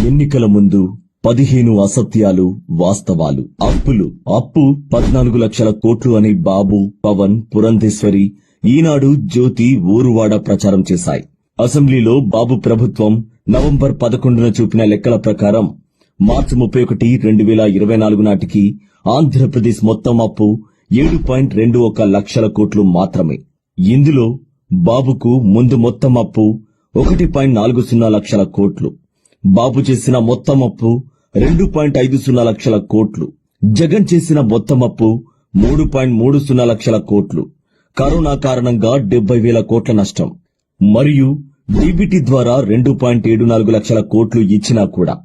ఎన్నికల ముందు పదిహేను అసత్యాలు వాస్తవాలు. అప్పులు. అప్పు పద్నాలుగు లక్షల కోట్లు అని బాబు పవన్ పురంధేశ్వరి ఈనాడు జ్యోతి ఊరువాడ ప్రచారం చేశాయి. అసెంబ్లీలో బాబు ప్రభుత్వం నవంబర్ పదకొండున చూపిన లెక్కల ప్రకారం మార్చి ముప్పై ఒకటి రెండు వేల ఇరవై నాలుగు నాటికి ఆంధ్రప్రదేశ్ మొత్తం అప్పు ఏడు పాయింట్ రెండు ఒక లక్షల కోట్లు మాత్రమే. ఇందులో బాబుకు ముందు మొత్తం అప్పు ఒకటి పాయింట్ నాలుగు సున్నా లక్షల కోట్లు. బాబు చేసిన మొత్తం అప్పు రెండు పాయింట్ ఐదు సున్నా లక్షల కోట్లు. జగన్ చేసిన మొత్తం అప్పు మూడు పాయింట్ మూడు సున్నా లక్షల కోట్లు. కరోనా కారణంగా డెబ్బై వేల కోట్ల నష్టం. మరియు డీబీటీ ద్వారా రెండు పాయింట్ ఏడు నాలుగు లక్షల కోట్లు ఇచ్చినా కూడా.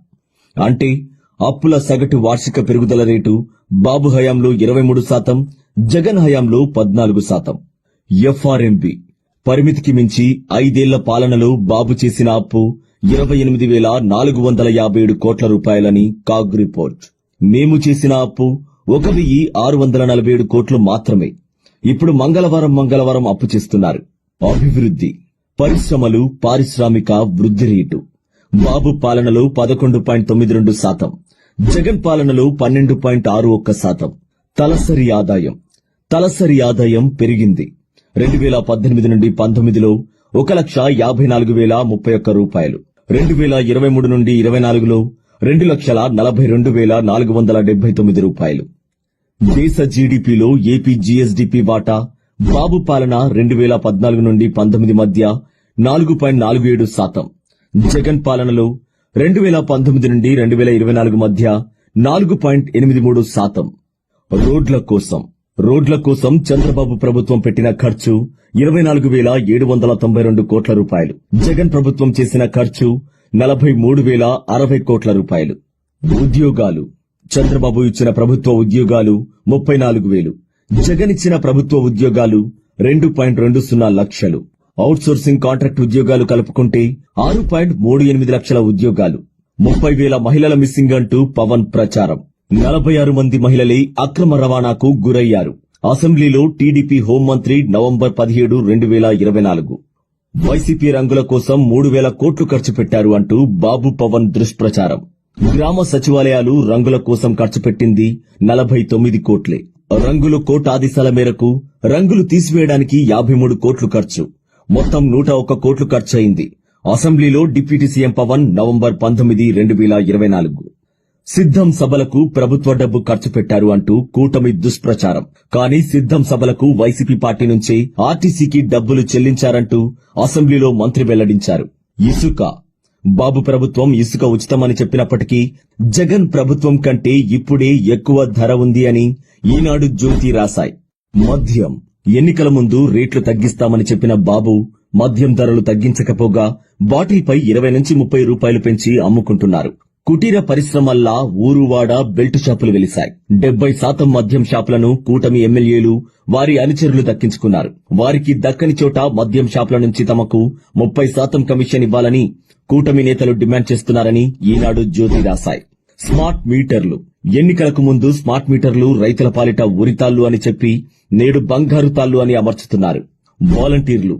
అంటే అప్పుల సగటు వార్షిక పెరుగుదల రేటు బాబు హయాంలో ఇరవై మూడు శాతం జగన్ హయాంలో పద్నాలుగు శాతం. ఎఫ్ఆర్ఎంబి. పరిమితికి మించి ఐదేళ్ళ పాలనలో బాబు చేసిన అప్పు ఇరవై ఎనిమిది వేల నాలుగు వందల యాభై ఏడు కోట్ల రూపాయలని కాగ్ రిపోర్ట్. మేము చేసిన అప్పు ఒక వెయ్యి ఆరు వందల నలభై ఏడు కోట్లు మాత్రమే. ఇప్పుడు మంగళవారం మంగళవారం అప్పు చేస్తున్నారు. అభివృద్ధి పరిశ్రమలు పారిశ్రామిక వృద్ధి రేటు. బాబు పాలనలో పదకొండు పాయింట్ తొమ్మిది రెండు శాతం. జగన్ పాలనలో పన్నెండు పాయింట్ ఆరు ఒక్క శాతం. తలసరి ఆదాయం తలసరి ఆదాయం పెరిగింది. రెండు వేల పద్దెనిమిది నుండి పంతొమ్మిదిలో ఒక లక్ష యాభై నాలుగు వేల ముప్పై ఒక్క రూపాయలు. రెండు వేల ఇరవై మూడు నుండి ఇరవై నాలుగులో రెండు లక్షల నలభై రెండు వేల నాలుగు వందల డెబ్బై తొమ్మిది రూపాయలు. దేశ జీడిపిలో ఏపీ జీఎస్డిపి వాటా బాబు పాలన రెండు వేల పద్నాలుగు నుండి పంతొమ్మిది మధ్య నాలుగు పాయింట్ నాలుగు ఏడు శాతం. జగన్ పాలనలో రెండు వేల పంతొమ్మిది నుండి రెండు వేల ఇరవై నాలుగు మధ్య నాలుగు పాయింట్ ఎనిమిది మూడు శాతం. రోడ్ల కోసం రోడ్ల కోసం చంద్రబాబు ప్రభుత్వం పెట్టిన ఖర్చు ఇరవై నాలుగు వేల ఏడు వందల తొంభై రెండు కోట్ల రూపాయలు. జగన్ ప్రభుత్వం చేసిన ఖర్చు నలభై మూడు వేల అరవై కోట్ల రూపాయలు. ఉద్యోగాలు. చంద్రబాబు ఇచ్చిన ప్రభుత్వ ఉద్యోగాలు ముప్పై నాలుగు వేలు. జగన్ ఇచ్చిన ప్రభుత్వ ఉద్యోగాలు రెండు పాయింట్ రెండు సున్నా లక్షలు. అవుట్సోర్సింగ్ కాంట్రాక్ట్ ఉద్యోగాలు కలుపుకుంటే ఆరు పాయింట్ మూడు ఎనిమిది లక్షల ఉద్యోగాలు. ముప్పై వేల మహిళల మిస్సింగ్ అంటూ పవన్ ప్రచారం. నలభై ఆరు మంది మహిళలే అక్రమ రవాణాకు గురయ్యారు. అసెంబ్లీలో టీడీపీ హోంమంత్రి నవంబర్ పదిహేడు రెండు వేల ఇరవై నాలుగు. వైసీపీ రంగుల కోసం మూడు వేల కోట్లు ఖర్చు పెట్టారు అంటూ బాబు పవన్ దుష్ప్రచారం. గ్రామ సచివాలయాలు రంగుల కోసం ఖర్చు పెట్టింది నలభై తొమ్మిది కోట్లే. రంగుల కోట్ ఆదేశాల మేరకు రంగులు తీసివేయడానికి యాభై మూడు కోట్లు ఖర్చు. మొత్తం నూట ఒక్క కోట్లు ఖర్చయింది. అసెంబ్లీలో డిప్యూటీ సీఎం పవన్ నవంబర్ పంతొమ్మిది రెండు వేల ఇరవై నాలుగు. సిద్ధం సభలకు ప్రభుత్వ డబ్బు ఖర్చు పెట్టారు అంటూ కూటమి దుష్ప్రచారం. కానీ సిద్ధం సభలకు వైసీపీ పార్టీ నుంచి ఆర్టీసీకి డబ్బులు చెల్లించారంటూ అసెంబ్లీలో మంత్రి వెల్లడించారు. ఇసుక. బాబు ప్రభుత్వం ఇసుక ఉచితమని చెప్పినప్పటికీ జగన్ ప్రభుత్వం కంటే ఇప్పుడే ఎక్కువ ధర ఉంది అని ఈనాడు జ్యోతి రాశాయి. మద్యం. ఎన్నికల ముందు రేట్లు తగ్గిస్తామని చెప్పిన బాబు మద్యం ధరలు తగ్గించకపోగా బాటిల్పై ఇరవై నుంచి ముప్పై రూపాయలు పెంచి అమ్ముకుంటున్నారు. కుటీర పరిశ్రమల్లా ఊరువాడ బెల్ట్ షాపులు వెలిశాయి. డెబ్బై శాతం మద్యం షాపులను కూటమి ఎమ్మెల్యేలు వారి అనుచరులు దక్కించుకున్నారు. వారికి దక్కని చోట మద్యం షాపుల నుంచి తమకు ముప్పై శాతం కమిషన్ ఇవ్వాలని కూటమి నేతలు డిమాండ్ చేస్తున్నారని ఈనాడు జ్యోతి రాశాయి. స్మార్ట్ మీటర్లు. ఎన్నికలకు ముందు స్మార్ట్ మీటర్లు రైతుల పాలిట ఉరితాళ్ళు అని చెప్పి నేడు బంగారు తాళ్ళు అని అమర్చుతున్నారు. వాలంటీర్లు.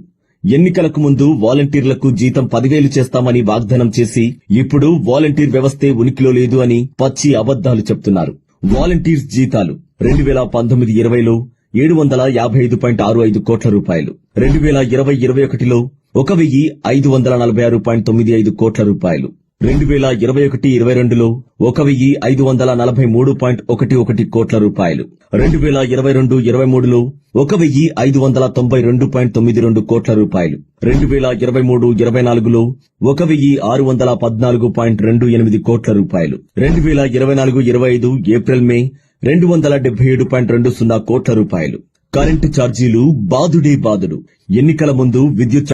ఎన్నికలకు ముందు వాలంటీర్లకు జీతం పదివేలు చేస్తామని వాగ్దానం చేసి ఇప్పుడు వాలంటీర్ వ్యవస్థే ఉనికిలో లేదు అని పచ్చి అబద్దాలు చెప్తున్నారు. వాలంటీర్స్ జీతాలు రెండు వేల పంతొమ్మిది ఇరవైలో ఏడు వందల యాభై ఐదు పాయింట్ ఆరు ఐదు కోట్ల రూపాయలు. రెండు వేల ఇరవై ఇరవై ఒకటిలో ఒక వెయ్యి ఐదు వందల నలభై ఆరు పాయింట్ తొమ్మిది ఐదు కోట్ల రూపాయలు. రెండు వేల ఇరవై ఒకటి ఇరవై రెండులో ఒక వెయ్యి ఐదు వందల నలభై మూడు పాయింట్ ఒకటి ఒకటి కోట్ల రూపాయలు. రెండు వేల ఇరవై రెండు ఇరవై మూడులో ఒక వెయ్యి ఐదు వందల తొంభై రెండు పాయింట్ తొమ్మిది రెండు కోట్ల రూపాయలు. రెండు వేల ఇరవై మూడు ఇరవై నాలుగులో ఒక వెయ్యి ఆరు వందల పద్నాలుగు పాయింట్ రెండు ఎనిమిది కోట్ల రూపాయలు. రెండు వేల ఇరవై నాలుగు ఇరవై ఐదు ఏప్రిల్ మే రెండు వందల డెబ్బై ఏడు పాయింట్ రెండు సున్నా కోట్ల రూపాయలు. కరెంటు ఛార్జీలు బాదుడే బాదుడు. ఎన్నికల ముందు విద్యుత్